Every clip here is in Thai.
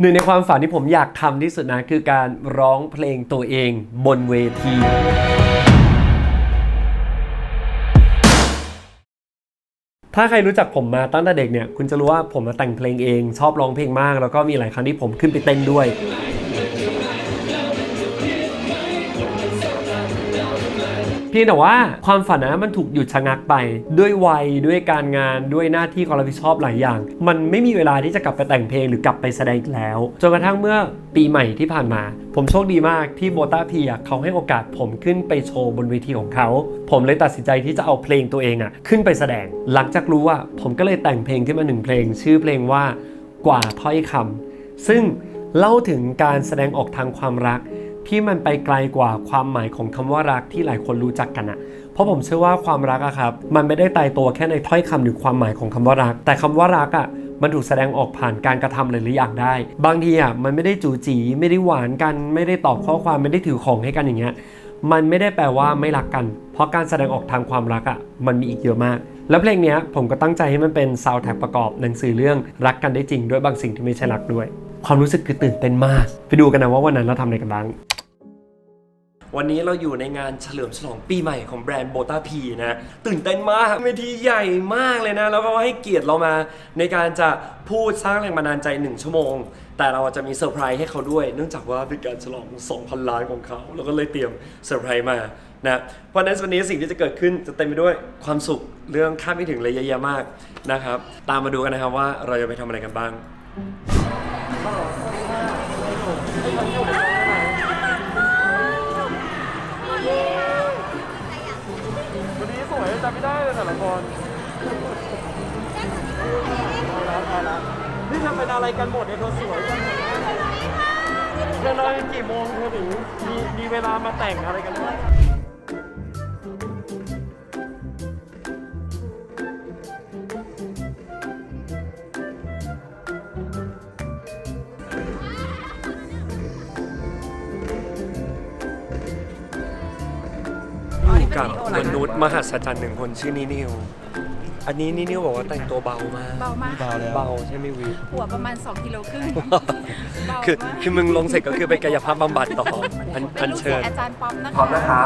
หนึ่งในความฝันที่ผมอยากทำที่สุดนะ คือการร้องเพลงตัวเองบนเวที ถ้าใครรู้จักผมมาตั้งแต่เด็กเนี่ย คุณจะรู้ว่าผมมาแต่งเพลงเอง ชอบร้องเพลงมาก แล้วก็มีหลายครั้งที่ผมขึ้นไปเต้นด้วย พียงแต่ว่าความฝันนะมันถูกหยุดชะงักไป ด้วยวัยด้วยการงานด้วยหน้าที่ความรับผิดชอบหลายอย่าง มันไม่มีเวลาที่จะกลับไปแต่งเพลงหรือกลับไปแสดงอีกแล้วจนกระทั่งเมื่อปีใหม่ที่ผ่านมา ผมโชคดีมากที่โบต้าพีอะเขาให้โอกาสผมขึ้นไปโชว์บนเวทีของเขา ผมเลยตัดสินใจที่จะเอาเพลงตัวเองอะขึ้นไปแสดง หลังจากรู้ว่าผมก็เลยแต่งเพลงขึ้นมาหนึ่งเพลง ชื่อเพลงว่ากว่าถ้อยคำซึ่งเล่าถึงการแสดงออกทางความรัก ที่มันไปไกลกว่าความหมายของคำว่ารักที่หลายคนรู้จักกันอะเพราะผมเชื่อว่าความรักอะครับ มันไม่ได้ตายตัวแค่ในถ้อยคำหรือความหมายของคำว่ารัก แต่คำว่ารักอะมันถูกแสดงออกผ่านการกระทำหลายๆอย่างได้ บางทีอะมันไม่ได้จูจีไม่ได้หวานกัน ไม่ได้ตอบข้อความไม่ได้ถือของให้กันอย่างเงี้ยมันไม่ได้แปลว่าไม่รักกัน เพราะการแสดงออกทางความรักอะมันมีอีกเยอะมาก แล้วเพลงเนี้ยผมก็ตั้งใจให้มันเป็นซาวด์แท็กประกอบหนังสือเรื่องรักกันได้จริงด้วยบางสิ่งที่ไม่ใช่รักด้วย ความรู้สึกคือตื่นเต้นมาก ไปดูกันนะว่าวันนั้นเราทำอะไรกันบ้าง วันนี้เราอยู่ในงานเฉลิมฉลองปีใหม่ของแบรนด์โบตาพีนะ ตื่นเต้นมากเวทีใหญ่มากเลยนะ แล้วก็ให้เกียรติเรามาในการจะพูดสร้างแรงบันดาลใจ 1 ชั่วโมง แต่เราจะมีเซอร์ไพรส์ให้เขาด้วย เนื่องจากว่าเป็นการฉลอง 2,000 ล้านของเขาเราก็เลยเตรียมเซอร์ไพรส์มานะเพราะฉะนั้นวันนี้สิ่งที่จะเกิดขึ้นจะเต็มไปด้วยความสุขเรื่องคาดไม่ถึงเลยเยอะแยะมากนะครับ ตามมาดูกันนะครับว่าเราจะไปทำอะไรกันบ้าง จำไม่ได้เลยแต่ละคนนี่ทำเป็นอะไรกันหมดเนี่ยเธอสวยจังเลยเธอนอนกันกี่โมงเธอถึงมีมีเวลามาแต่งอะไรกันบ้าง มนุษย์มหัศจรรย์หนึ่งคนชื่อนินิว อันนี้นินิวบอกว่าแต่งตัวเบามาก เบามาก เบาแล้วเบาใช่ไหมวิหัวประมาณ 2กิโลครึ่งเบาคือมากคือมึงลงเสร็จก็คือไปกายภาพบำบัดต่อ อันเป็อันนลูกเชิศิษญย์อาจารย์ป๊อปนะคะ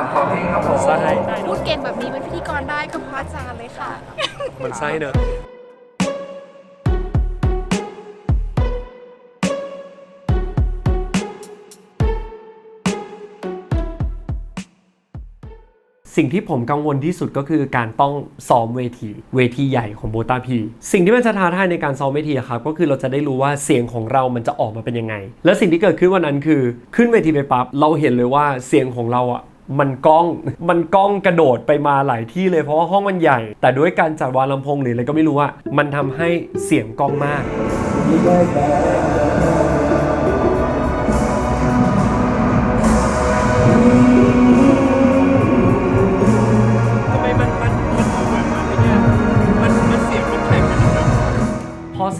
ใช่พูดเก่งแบบนี้เป็นพิธีกรได้ก็เพราะอาจารย์เลยค่ะ มันไส้เนอะ สิ่งที่ผมกังวลที่สุดก็คือการต้องซ้อมเวที เวทีใหญ่ของโบตาพีสิ่งที่มันจะท้าทายในการซ้อมเวทีครับก็คือเราจะได้รู้ว่าเสียงของเรามันจะออกมาเป็นยังไง และสิ่งที่เกิดขึ้นวันนั้นคือขึ้นเวทีไปปั๊บเราเห็นเลยว่าเสียงของเราอะมันก้อง มันก้องกระโดดไปมาหลายที่เลยเพราะว่าห้องมันใหญ่ แต่ด้วยการจัดวางลำโพงหรืออะไรก็ไม่รู้อะมันทำให้เสียงก้องมาก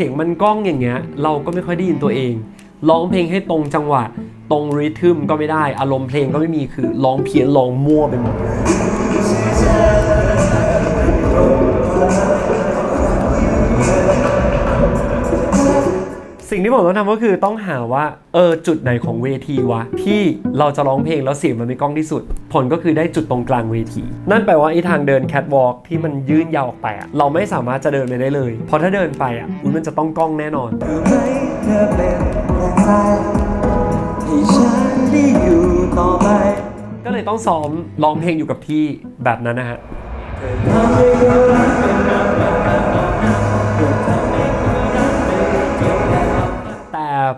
สียงมันก้องอย่างเงี้ย เราก็ไม่ค่อยได้ยินตัวเอง ร้องเพลงให้ตรงจังหวะ ตรงริทึมก็ไม่ได้ อารมณ์เพลงก็ไม่มีคือร้องเพี้ยนร้องมั่วไปหมด สิ่งที่ผมต้องทำก็คือต้องหาว่าเออจุดไหนของเวทีวะ ที่เราจะร้องเพลงแล้วเสียงมันไม่ก้องที่สุด ผลก็คือได้จุดตรงกลางเวที นั่นแปลว่าไอ้ทางเดินแคทวอล์กที่มันยื่นยาวออกไปอะเราไม่สามารถจะเดินไปได้เลย เพราะถ้าเดินไปอะอุ๊ยมันจะต้องก้องแน่นอนก็เลยต้องซ้อมร้องเพลงอยู่กับที่แบบนั้นนะฮะ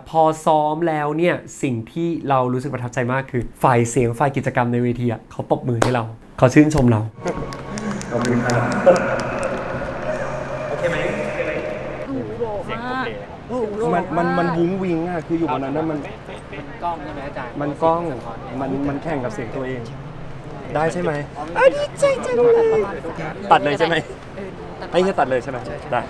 พอซ้อมแล้วเนี่ยสิ่งที่เรารู้สึกประทับใจมากคือฝ่ายเสียงฝ่ายกิจกรรมในเวทีอะเขาปรบมือให้เราเขาชื่นชมเรามันมันมันวุ้งวิงอะคืออยู่บนนั้นนะมันกล้องใช่ไหมอาจารย์มันกล้องมันมันแข่งกับเสียงตัวเอง ได้ใช่ไหมดีใจจังเลยตัดเลยใช่ไหม ไอ้แค่ตัดเลยใช่ไหมได้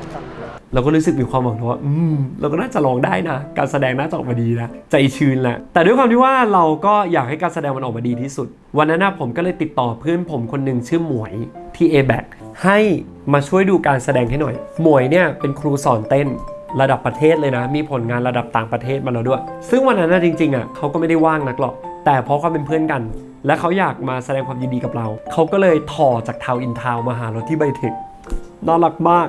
เราก็รู้สึกมีความหวังว่าอืมเราก็น่าจะลองได้นะ การแสดงน่าจะออกมาดีนะ ใจชื้นแหละแต่ด้วยความที่ว่าเราก็อยากให้การแสดงมันออกมาดีที่สุด วันนั้นนะผมก็เลยติดต่อเพื่อนผมคนหนึ่งชื่อหมวยที่ a b a c ให้มาช่วยดูการแสดงให้หน่อย หมวยเนี่ยเป็นครูสอนเต้นระดับประเทศเลยนะ มีผลงานระดับต่างประเทศมาแล้วด้วย ซึ่งวันนั้นนะจริงๆอะเขาก็ไม่ได้ว่างนักหรอก แต่เพราะความเป็นเพื่อนกัน และเขาอยากมาแสดงความยินดีกับเรา เขาก็เลยถอจากทาวอินทาวมาหาเราที่ไบเทค น่ารักมาก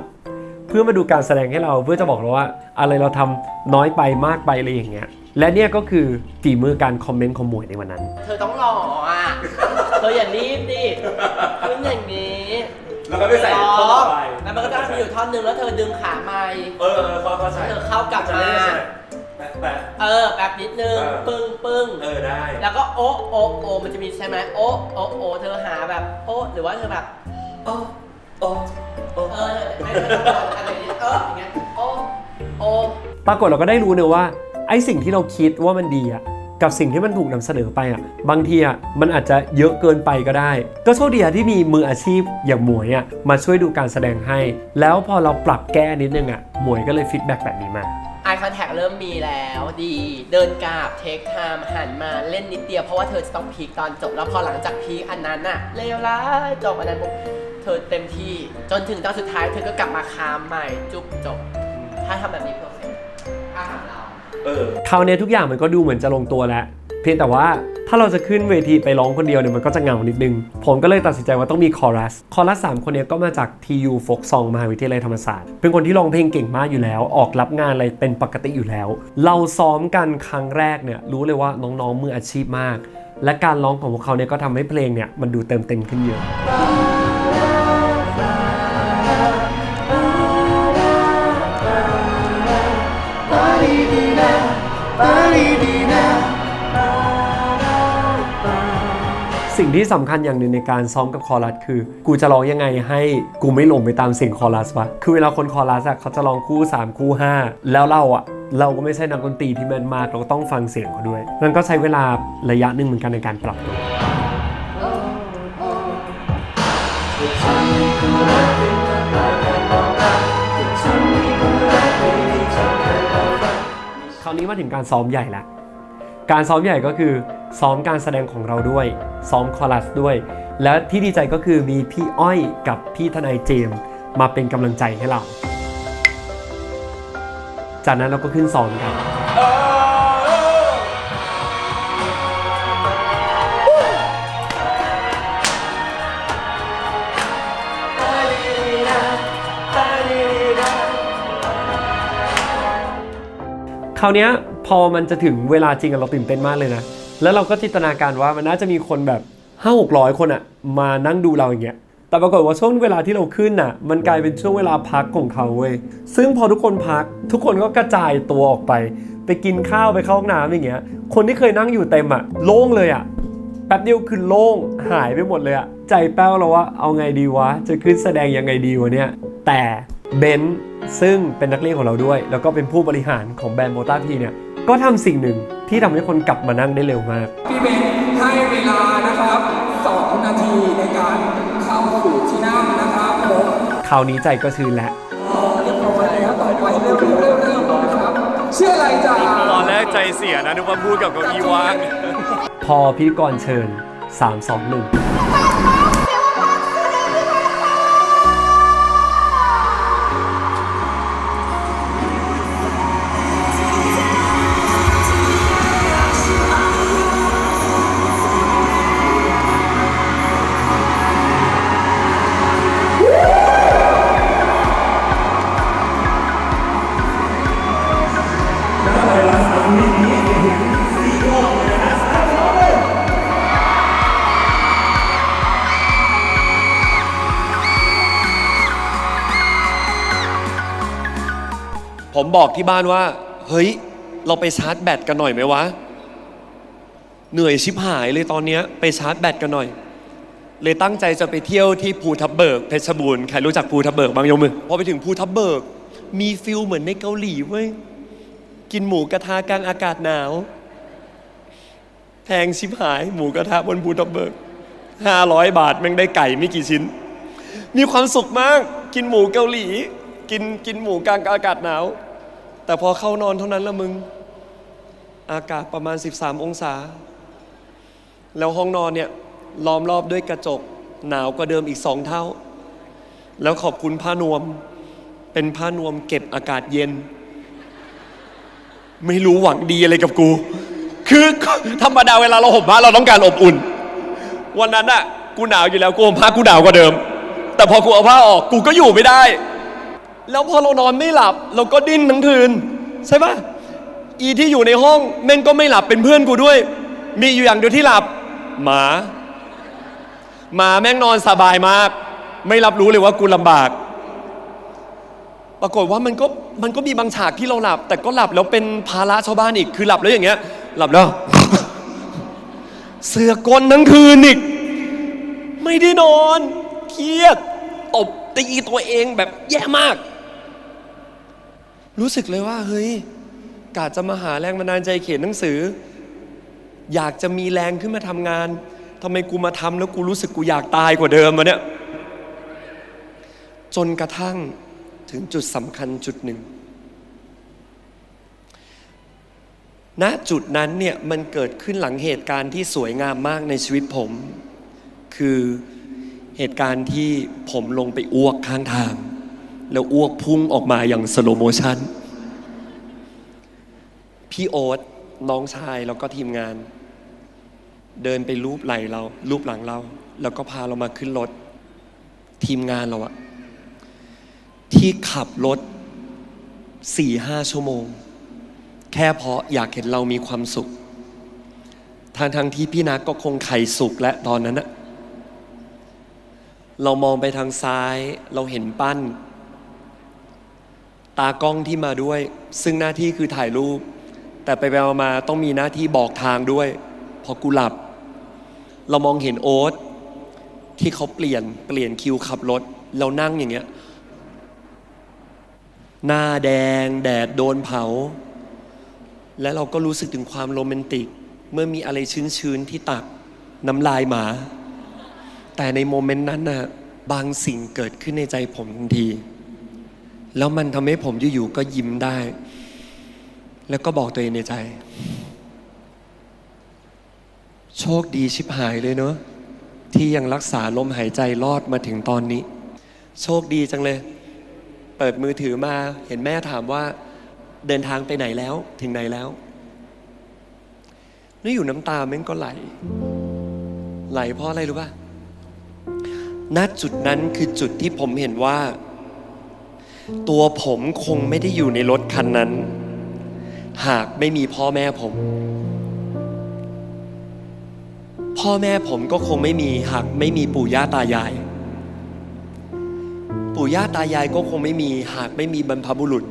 เพื่อมาดูการแสดงให้เราเพื่อจะบอกเราว่า อะไรเราทำน้อยไปมากไปอะไรอย่างเงี้ยและเนี่ยก็คือฝีมือการคอมเมนต์ของหมวยในวันนั้น เธอต้องรออะ เธออย่ารีบดิขึ้นอย่างนี้แล้วก็ไปใส่รท่อนอต่อไปแล้วมันก็จะมีอยู่ท่อนหนึ่งแล้วเธอดึงขาไม้เออเออเขาเขาใส่เธอเข้ากลับมาแปะแปะเออแบบนิดนึงเออปึ้งปึ้งเออได้ แล้วก็โอะโอะโอะมันจะมีใช่ไหมโอะโอะโอะเธอหาแบบโอะหรือว่าเธอแบบโอ้ โอ้โอ้เออไม่ไม่ต้องบอกอะไรอย่างเงี้ยเอออย่างเงี้ยโอโอปรากฏเราก็ได้รู้เนอะว่าไอ้สิ่งที่เราคิดว่ามันดีอะกับสิ่งที่มันถูกนำเสนอไปอะบางทีอะมันอาจจะเยอะเกินไปก็ได้ ก็โชคดีอะที่มีมืออาชีพอย่างหมวยอะมาช่วยดูการแสดงให้ แล้วพอเราปรับแก้นิดนึงอะหมวยก็เลยฟีดแบ็กแบบนี้มา ไอคอนแทคเริ่มมีแล้วดี เดินกราบเทคไทม์หันมาเล่นนิดเดียวเพราะว่าเธอจะต้องพีคตอนจบแล้วพอหลังจากพีคอันนั้นน่ะเลวร้ายจบอันนั้นปุ๊บ เธอเต็มที่จนถึงตอนสุดท้ายเธอก็กลับมาคามใหม่จุบจบ ถ้าทำแบบนี้เพอร์เฟกต์ถ้าถามเรา เออ คราวนี้ทุกอย่างมันก็ดูเหมือนจะลงตัวแล้ว เพียงแต่ว่าถ้าเราจะขึ้นเวทีไปร้องคนเดียวเนี่ยมันก็จะเหงานิดนึง ผมก็เลยตัดสินใจว่าต้องมีคอรัส คอรัสสามคนเนี้ก็มาจาก TU Folk Song มหาวิทยาลัยธรรมศาสตร์ เป็นคนที่ร้องเพลงเก่งมากอยู่แล้ว ออกรับงานอะไรเป็นปกติอยู่แล้ว เราซ้อมกันครั้งแรกเนี่ยรู้เลยว่าน้องๆมืออาชีพมาก และการร้องของพวกเขาเนี่ยก็ทำให้เพลงเนี่ยมันดูเติมเต็มขึ้นเยอะ สิ่งที่สำคัญอย่างหนึ่งในการซ้อมกับคอรัสคือ กูจะร้องยังไงให้กูไม่หลงไปตามเสียงคอรัสวะ คือเวลาคนคอรัสอะเขาจะร้องคู่ 3 คู่ 5 แล้วเราอะเราก็ไม่ใช่นักดนตรีที่แม่นมาก เราก็ต้องฟังเสียงเขาด้วยนั่นก็ใช้เวลาระยะหนึ่งเหมือนกันในการปรับตัวคราวนี้มาถึงการซ้อมใหญ่ละ การซ้อมใหญ่ก็คือ ซ้อมการแสดงของเราด้วย ซ้อมคอรัสด้วย และที่ดีใจก็คือมีพี่อ้อยกับพี่ทนายเจมส์มาเป็นกำลังใจให้เรา จากนั้นเราก็ขึ้นซ้อมกันคราวนี้พอมันจะถึงเวลาจริงเราตื่นเต้นมากเลยนะ แล้วเราก็จินตนาการว่ามันน่าจะมีคนแบบห้าหกร้อยคนอะมานั่งดูเราอย่างเงี้ย แต่ปรากฏว่าช่วงเวลาที่เราขึ้นน่ะ มันกลายเป็นช่วงเวลาพักของเขาเว้ย ซึ่งพอทุกคนพัก ทุกคนก็กระจายตัวออกไป ไปกินข้าวไปเข้าห้องน้ำอย่างเงี้ย คนที่เคยนั่งอยู่เต็มอะโล่งเลยอะแป๊บเดียวคือโล่งหายไปหมดเลยอะใจแป้วแล้วว่าเอาไงดีวะ จะขึ้นแสดงยังไงดีวะเนี่ย แต่เบนซ์ซึ่งเป็นนักเรียนของเราด้วย แล้วก็เป็นผู้บริหารของแบรนด์โมต้าพีเนี่ย ก็ทำสิ่งหนึ่งที่ทำให้คนกลับมานั่งได้เร็วมาก พี่เบนให้เวลานะครับ 2 นาทีในการเข้าสู่ที่นั่งนะครับผมคราวนี้ใจก็ชื้นแล้วเรียบร้อยแล้วต่อไปเริ่มเริ่มเริ่มนะครับชื่ออะไรจ๊ะตอนแรกใจเสียนะนึกว่าพูดกับเก้าอี้ว่าง พอพิธีกรเชิญ 3 2 1 บอกที่บ้านว่า เฮ้ย เราไปชาร์จแบตกันหน่อยไหมวะ เหนื่อยชิบหายเลยตอนเนี้ยไปชาร์จแบตกันหน่อย เลยตั้งใจจะไปเที่ยวที่ภูทับเบิกเพชรบูรณ์ใครรู้จักภูทับเบิกบ้างยกมือพอไปถึงภูทับเบิก มีฟิลเหมือนในเกาหลีเว้ยกินหมูกระทะกลางอากาศหนาว แพงชิบหายหมูกระทะบนภูทับเบิกห้าร้อยบาทแม่งได้ไก่ไม่กี่ชิ้น มีความสุขมาก กินหมูเกาหลี กินกินหมูกลางอากาศหนาว แต่พอเข้านอนเท่านั้นละมึง อากาศประมาณ 13 องศา แล้วห้องนอนเนี่ยล้อมรอบด้วยกระจก หนาวกว่าเดิมอีกสองเท่า แล้วขอบคุณผ้านวม เป็นผ้านวมเก็บอากาศเย็น ไม่รู้หวังดีอะไรกับกู คือธรรมดาเวลาเราห่มผ้าเราต้องการอบอุ่น วันนั้นอะกูหนาวอยู่แล้วกูห่มผ้ากูหนาวกว่าเดิม แต่พอกูเอาผ้าออกกูก็อยู่ไม่ได้ แล้วพอเรานอนไม่หลับ เราก็ดิ้นทั้งคืน ใช่ปะอีที่อยู่ในห้องแม่งก็ไม่หลับเป็นเพื่อนกูด้วย มีอยู่อย่างเดียวที่หลับ หมาหมาแม่งนอนสบายมาก ไม่รับรู้เลยว่ากูลำบาก ปรากฏว่ามันก็มันก็มีบางฉากที่เราหลับ แต่ก็หลับแล้วเป็นภาระชาวบ้านอีกคือหลับแล้วอย่างเงี้ย หลับแล้ว เสือกกลทั้งคืนอีก ไม่ได้นอน เครียดตบตีตัวเองแบบแย่มาก รู้สึกเลยว่าเฮ้ยกาจะมาหาแรงบันดาลใจเขียนหนังสือ อยากจะมีแรงขึ้นมาทำงานทำไมกูมาทำแล้วกูรู้สึกกูอยากตายกว่าเดิมวะเนี่ยจนกระทั่งถึงจุดสำคัญจุดหนึ่งณจุดนั้นเนี่ยมันเกิดขึ้นหลังเหตุการณ์ที่สวยงามมากในชีวิตผม คือเหตุการณ์ที่ผมลงไปอ้วกข้างทาง แล้วอ้วกพุ่งออกมาอย่างสโลโมชันพี่โอ๊ตน้องชายแล้วก็ทีมงาน เดินไปรูปไหล่เรา รูปหลังเรา แล้วก็พาเรามาขึ้นรถ ทีมงานเราอะที่ขับรถสี่ห้าชั่วโมง แค่เพราะอยากเห็นเรามีความสุขทางทางที่พี่นักก็คงไข่สุกและตอนนั้นอะเรามองไปทางซ้าย เราเห็นปั้น ตากล้องที่มาด้วย ซึ่งหน้าที่คือถ่ายรูป แต่ไปไปมาต้องมีหน้าที่บอกทางด้วย พอกูหลับ เรามองเห็นโอ๊ตที่เขาเปลี่ยนเปลี่ยนคิวขับรถเรานั่งอย่างเงี้ย หน้าแดง แดดโดนเผา และเราก็รู้สึกถึงความโรแมนติก เมื่อมีอะไรชื้นๆที่ตักน้ำลายหมา แต่ในโมเมนต์นั้นน่ะบางสิ่งเกิดขึ้นในใจผมทันที แล้วมันทำให้ผมอยู่ๆก็ยิ้มได้ แล้วก็บอกตัวเองในใจ โชคดีชิบหายเลยเนอะที่ยังรักษาลมหายใจรอดมาถึงตอนนี้ โชคดีจังเลย เปิดมือถือมาเห็นแม่ถามว่าเดินทางไปไหนแล้วถึงไหนแล้วนี่อยู่น้ำตาแม่งก็ไหล ไหลเพราะอะไรรู้ป่ะณจุดนั้นคือจุดที่ผมเห็นว่า ตัวผมคงไม่ได้อยู่ในรถคันนั้น หากไม่มีพ่อแม่ผม พ่อแม่ผมก็คงไม่มีหากไม่มีปู่ย่าตายาย ปู่ย่าตายายก็คงไม่มี หากไม่มีบรรพบุรุษ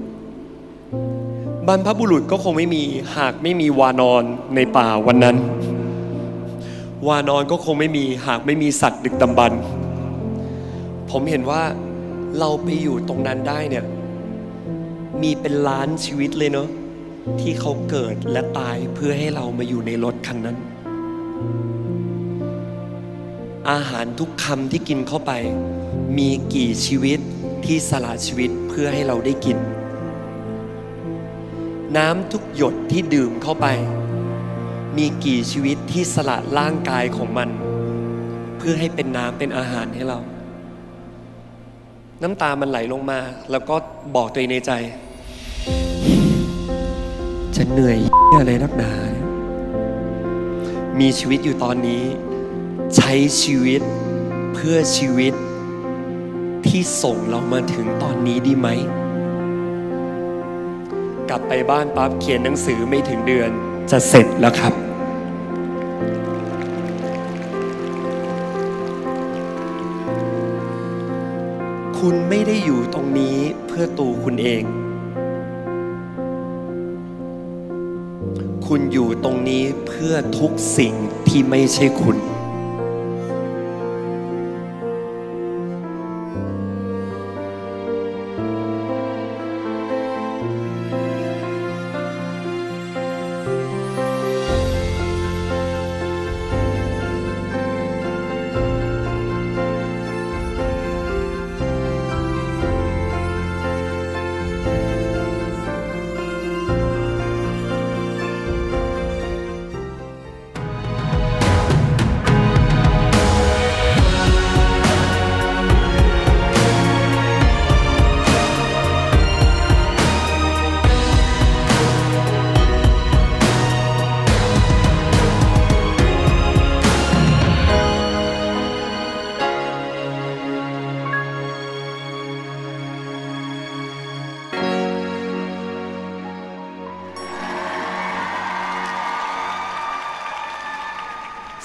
บรรพบุรุษก็คงไม่มี หากไม่มีวานอนในป่าวันนั้น วานอนก็คงไม่มี หากไม่มีสัตว์ดึกดำบรรผมเห็นว่า เราไปอยู่ตรงนั้นได้เนี่ย มีเป็นล้านชีวิตเลยเนาะที่เขาเกิดและตายเพื่อให้เรามาอยู่ในรถคันนั้น อาหารทุกคำที่กินเข้าไป มีกี่ชีวิตที่สละชีวิตเพื่อให้เราได้กิน น้ำทุกหยดที่ดื่มเข้าไป มีกี่ชีวิตที่สละร่างกายของมัน เพื่อให้เป็นน้ำเป็นอาหารให้เรา น้ำตามันไหลลงมา แล้วก็บอกตัวเองในใจจะเหนื่อยอะไรนักหนาเนี่ยมีชีวิตอยู่ตอนนี้ ใช้ชีวิตเพื่อชีวิต ที่ส่งเรามาถึงตอนนี้ดีไหม กลับไปบ้านปั๊บเขียนหนังสือไม่ถึงเดือนจะเสร็จแล้วครับ คุณไม่ได้อยู่ตรงนี้เพื่อตัวคุณเอง คุณอยู่ตรงนี้เพื่อทุกสิ่งที่ไม่ใช่คุณ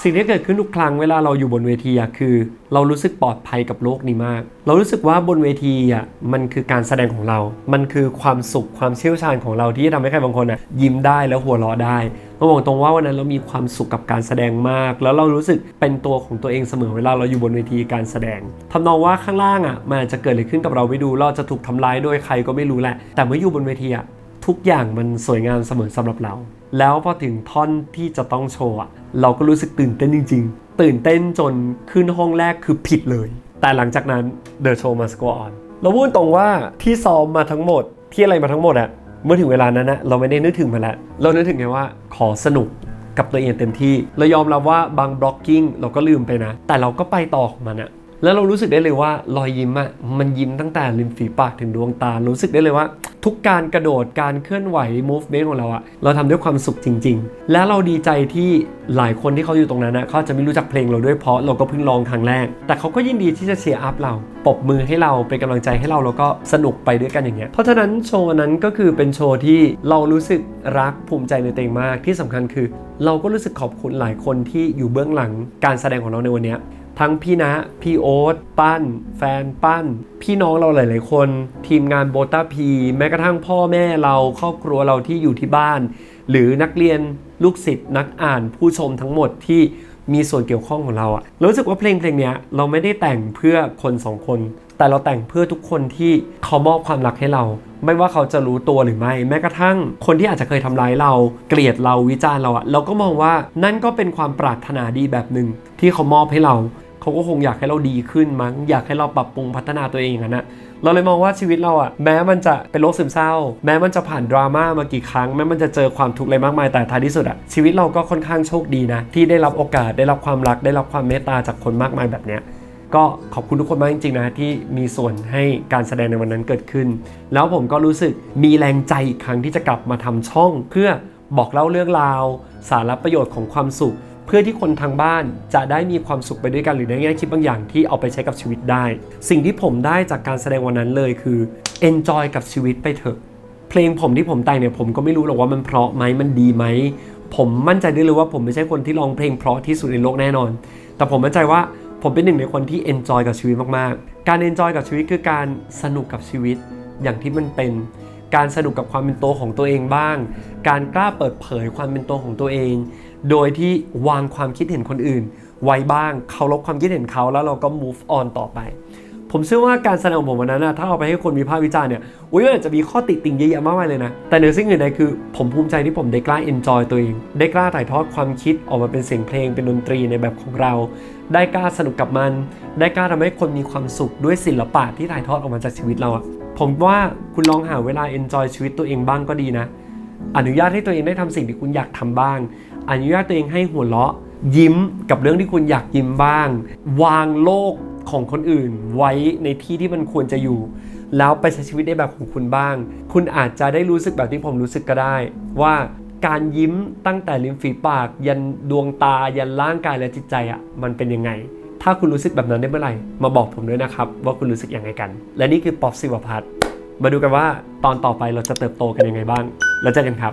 สิ่งที่เกิดขึ้นทุกครั้งเวลาเราอยู่บนเวทีอะคือ เรารู้สึกปลอดภัยกับโลกนี้มาก เรารู้สึกว่าบนเวทีอะมันคือการแสดงของเรา มันคือความสุขความเชี่ยวชาญของเราที่จะทำให้ใครบางคนอะยิ้มได้แล้วหัวเราะได้เราบอกตรงว่าวันนั้นเรามีความสุขกับการแสดงมาก แล้วเรารู้สึกเป็นตัวของตัวเองเสมอเวลาเราอยู่บนเวทีการแสดงทำนองว่าข้างล่างอะมันจะเกิดอะไรขึ้นกับเราไม่ดูเราจะถูกทำร้ายโดยใครก็ไม่รู้แหละ แต่เมื่ออยู่บนเวทีอะทุกอย่างมันสวยงามเสมอสำหรับเรา แล้วพอถึงท่อนที่จะต้องโชว์เราก็รู้สึกตื่นเต้นจริง ๆ ตื่นเต้นจนขึ้นห้องแรกคือผิดเลย แต่หลังจากนั้น The Show Must Go On เราพูดตรงว่าที่ซ้อมมาทั้งหมดที่อะไรมาทั้งหมดอะเมื่อถึงเวลานั้นนะเราไม่ได้นึกถึงมันแล้วเรานึกถึงไงว่าขอสนุกกับตัวเองเต็มที่เรายอมรับว่าบางบล็อกกิ้งเราก็ลืมไปนะ แต่เราก็ไปต่อของมันอะ แล้วเรารู้สึกได้เลยว่ารอยยิ้มอะมันยิ้มตั้งแต่ริมฝีปากถึงดวงตา รู้สึกได้เลยว่า ทุกการกระโดดการเคลื่อนไหว movement ของเราอะเราทำด้วยความสุขจริง ๆ และเราดีใจที่หลายคนที่เขาอยู่ตรงนั้นนะเขาจะไม่รู้จักเพลงเราด้วยเพราะเราก็เพิ่งลองครั้งแรก แต่เขาก็ยินดีที่จะเชียร์อัพเราปรบมือให้เราเป็นกำลังใจให้เราแล้วก็สนุกไปด้วยกันอย่างเงี้ยเพราะฉะนั้นโชว์นั้นก็คือเป็นโชว์ที่เรารู้สึกรักภูมิใจในตัวเองมากที่สำคัญคือ เราก็รู้สึกขอบคุณหลายคนที่อยู่เบื้องหลังการแสดงของเราในวันนี้ ทั้งพี่นะ พี่โอ๊ตปั้น แฟนปั้น พี่น้องเราหลาย ๆ คน ทีมงานโบต้าพี แม้กระทั่งพ่อแม่เราครอบครัวเราที่อยู่ที่บ้าน หรือนักเรียนลูกศิษย์นักอ่านผู้ชมทั้งหมดที่มีส่วนเกี่ยวข้องของเราอะรู้สึกว่าเพลงเพลงนี้เราไม่ได้แต่งเพื่อคนสองคน แต่เราแต่งเพื่อทุกคนที่เขามอบความรักให้เรา ไม่ว่าเขาจะรู้ตัวหรือไม่ แม้กระทั่งคนที่อาจจะเคยทำร้ายเรา เกลียดเราวิจารณ์เราอะเราก็มองว่านั่นก็เป็นความปรารถนาดีแบบหนึ่งที่เขามอบให้เรา เขาก็คงอยากให้เราดีขึ้นมั้งอยากให้เราปรับปรุงพัฒนาตัวเองอย่างนั้นนะเราเลยมองว่าชีวิตเราอะแม้มันจะเป็นโรคซึมเศร้า แม้มันจะผ่านดราม่ามากี่ครั้ง แม้มันจะเจอความทุกข์อะไรมากมายแต่ท้ายที่สุดอะชีวิตเราก็ค่อนข้างโชคดีนะ ที่ได้รับโอกาสได้รับความรักได้รับความเมตตาจากคนมากมายแบบเนี้ยก็ขอบคุณทุกคนมากจริงๆนะที่มีส่วนให้การแสดงในวันนั้นเกิดขึ้น แล้วผมก็รู้สึกมีแรงใจอีกครั้งที่จะกลับมาทำช่อง เพื่อบอกเล่าเรื่องราว สาระประโยชน์ของความสุข เพื่อที่คนทางบ้านจะได้มีความสุขไปด้วยกันหรือได้แง่คิดบางอย่างที่เอาไปใช้กับชีวิตได้ สิ่งที่ผมได้จากการแสดงวันนั้นเลยคือ enjoy กับชีวิตไปเถอะ เพลงผมที่ผมแต่งเนี่ยผมก็ไม่รู้หรอกว่ามันเพราะไหมมันดีไหมผมมั่นใจได้เลยว่าผมไม่ใช่คนที่ร้องเพลงเพราะที่สุดในโลกแน่นอน แต่ผมมั่นใจว่าผมเป็นหนึ่งในคนที่ enjoy กับชีวิตมากๆ การ enjoy กับชีวิตคือการสนุกกับชีวิตอย่างที่มันเป็น การสนุกกับความเป็นตัวของตัวเองบ้าง การกล้าเปิดเผยความเป็นตัวของตัวเอง โดยที่วางความคิดเห็นคนอื่น ไว้บ้างเคารพความคิดเห็นเขาแล้วเราก็ move on ต่อไป ผมเชื่อว่าการแสดงของผมวันนั้นนะถ้าเอาไปให้คนวิพากษ์วิจารณ์เนี่ยอุ้ยมันอาจจะมีข้อติติงเยอะแยะมากมายเลยนะ แต่เหนือสิ่งอื่นใดคือผมภูมิใจที่ผมได้กล้า enjoy ตัวเอง ได้กล้าถ่ายทอดความคิดออกมาเป็นเสียงเพลงเป็นดนตรีในแบบของเรา ได้กล้าสนุกกับมัน ได้กล้าทำให้คนมีความสุขด้วยศิลปะที่ถ่ายทอดออกมาจากชีวิตเราอะผมว่าคุณลองหาเวลา enjoy ชีวิตตัวเองบ้างก็ดีนะ อนุญาตให้ตัวเองได้ทำสิ่งที่คุณอยากทำบ้าง อนุญาตตัวเองให้หัวเราะ ยิ้มกับเรื่องที่คุณอยากยิ้มบ้าง วางโลกของคนอื่นไว้ในที่ที่มันควรจะอยู่ แล้วไปใช้ชีวิตในแบบของคุณบ้าง คุณอาจจะได้รู้สึกแบบที่ผมรู้สึกก็ได้ ว่าการยิ้มตั้งแต่ริมฝีปาก ยันดวงตายันร่างกายและจิตใจอะ่ะมันเป็นยังไง ถ้าคุณรู้สึกแบบนั้นได้เมื่อไหร่ มาบอกผมด้วยนะครับ ว่าคุณรู้สึกยังไงกัน และนี่คือป๊อปสิวพัฒน์มาดูกันว่าตอนต่อไปเราจะเติบโตกันยังไงบ้าง แล้วเจอกันครับ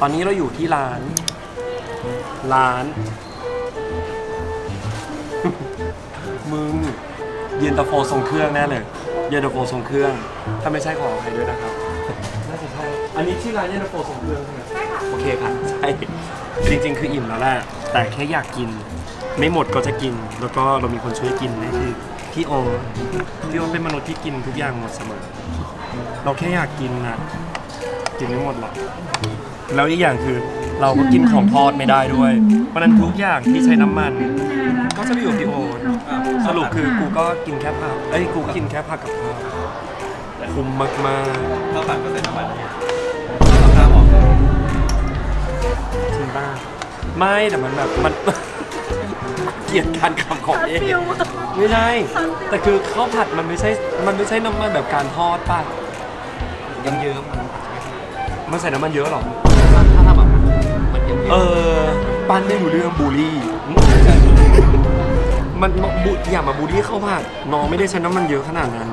ตอนนี้เราอยู่ที่ร้าน ร้าน มึงเย็นตาโฟทรงเครื่องแน่เลย เย็นตาโฟทรงเครื่อง ถ้าไม่ใช่ขออภัยด้วยนะครับ น่าจะใช่ อันนี้ชื่อร้านเย็นตาโฟทรงเครื่องใช่ไหมใช่ค่ะ โอเคค่ะ ใช่ จริงๆ คืออิ่มแล้วแหละ แต่แค่อยากกิน ไม่หมดก็จะกิน แล้วก็เรามีคนช่วยกินนั่นคือพี่โอพี่โอเป็นมนุษย์ที่กินทุกอย่างหมดเสมอ เราแค่อยากกินนะ กินไม่หมดหรอก แล้วอีกอย่างคือเราก็กินของทอดไม่ได้ด้วย เพราะฉะนั้นทุกอย่างที่ใช้น้ำมัน ก็จะไปอยู่ที่โอนสรุปคือกูก็กินแค่ผักเอ้ยกูก็กินแค่ผักกับข้าวคุ้มมากมากข้าวผัดก็ใส่น้ำมันๆจริงป่ะไม่แต่มันแบบมัน เกลียดการคำของเองไม่ใช่แต่คือข้าวผัดมันไม่ใช่มันไม่ใช่น้ำมันแบบการทอดป่ะ ยังเยิ้มมันใส่น้ำมันเยอะหรอ ถ้าทำแบบมันเยิ้มเออปั้นไม่รู้เรื่องบูลลี่ มันบูอย่ามาบูลลี่เข้ามากน้องไม่ได้ใช้น้ำมันเยอะขนาดนั้น